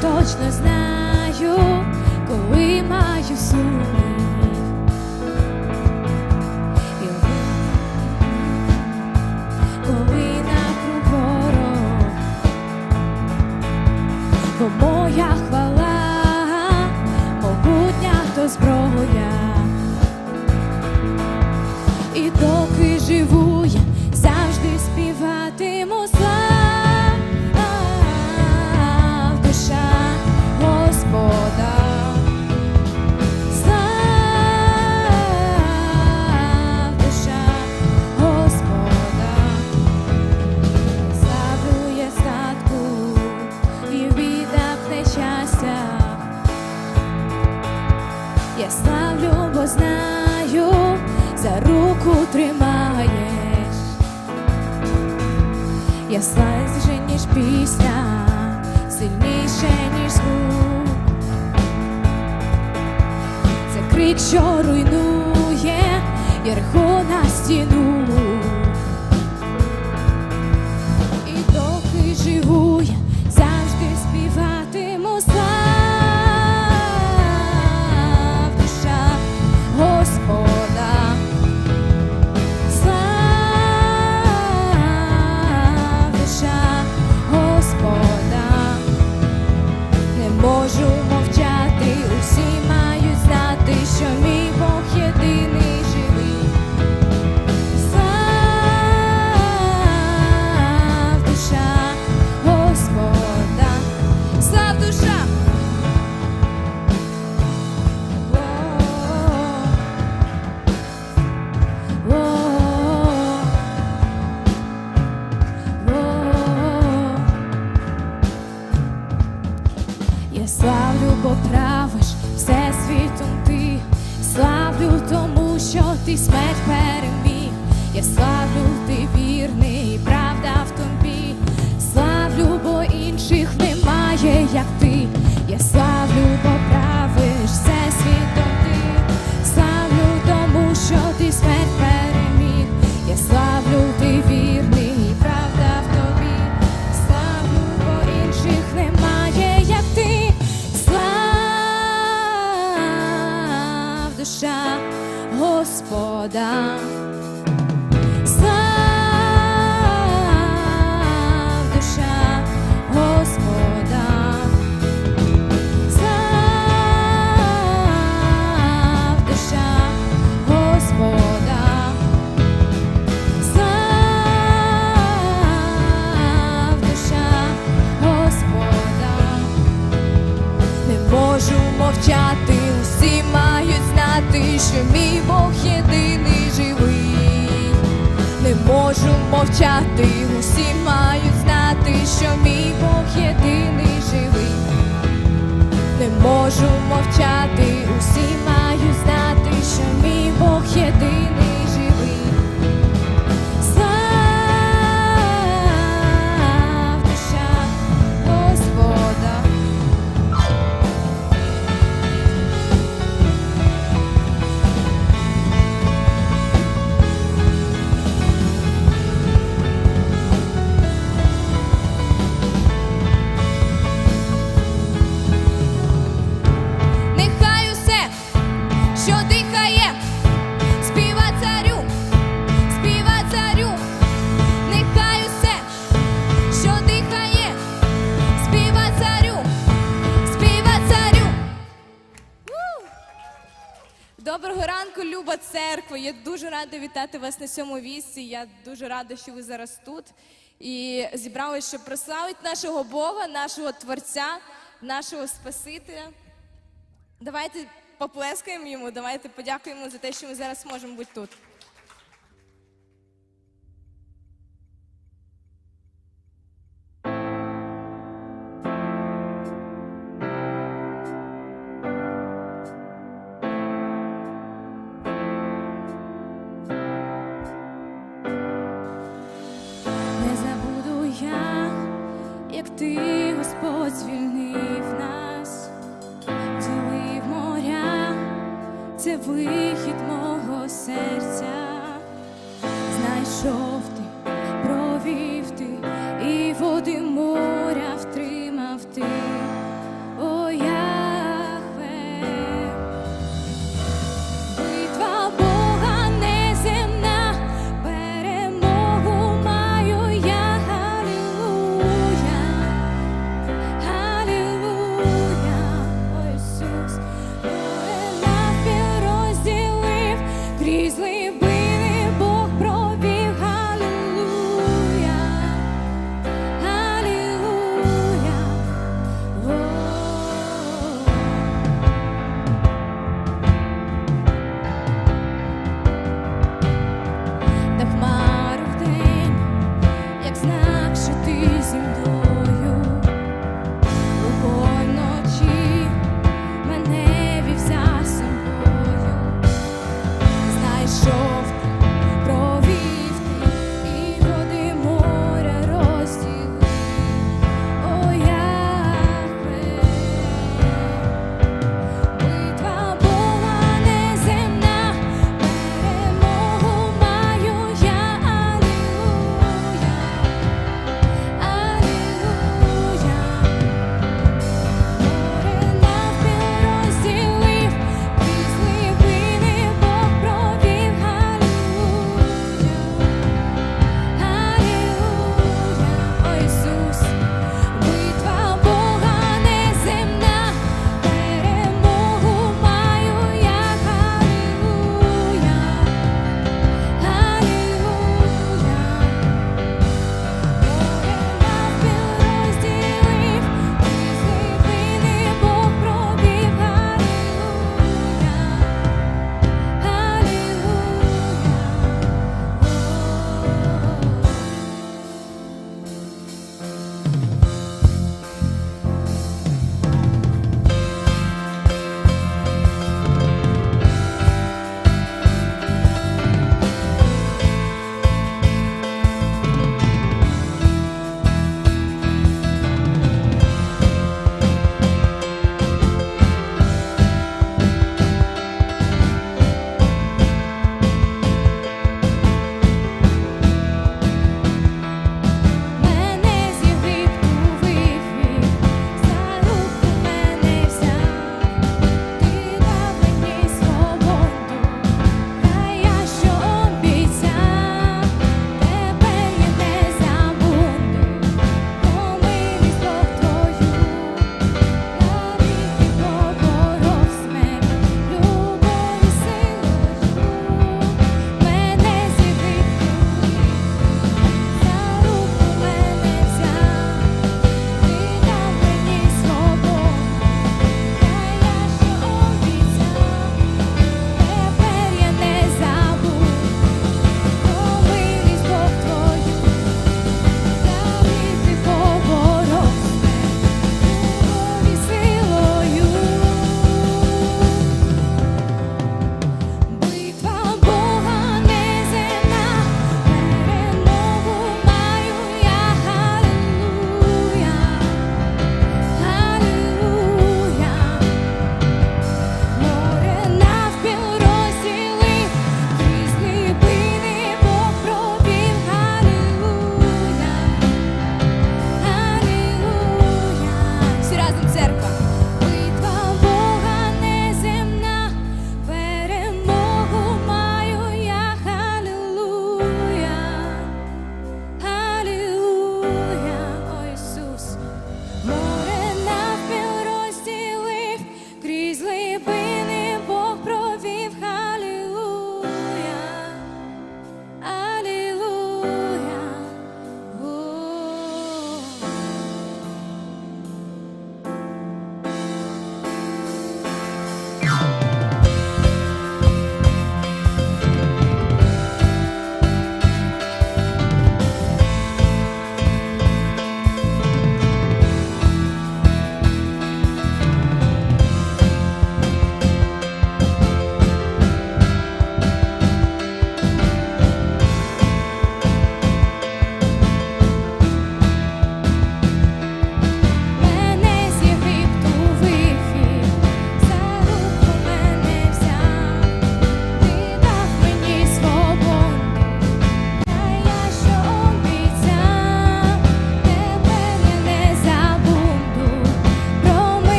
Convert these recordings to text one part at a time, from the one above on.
точно знаю, коли маю сумнів. Бо моя хвала, могутня то зброя, і доки живу я завжди співатиму. Знаю, за руку тримаєш. Я слайже, ніж пісня, сильніше, ніж звук. Це крик, що руйнує Єрихо на стіну. Славлю, бо правиш все світом ти, славлю тому, що ти смерть переміг. Я славлю, ти мовчати, усі мають знати, що мій Бог єдиний живий. Не можу мовчати, усі мають знати, що мій Бог єдиний церква. Я дуже рада вітати вас на цьому місці. Я дуже рада, що ви зараз тут. І зібралися, щоб прославити нашого Бога, нашого Творця, нашого Спасителя. Давайте поплескаємо йому, давайте подякуємо за те, що ми зараз можемо бути тут. Ти, Господь, звільнив нас, ділив моря, це вихід мого серця. Знайшов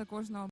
Рада кожного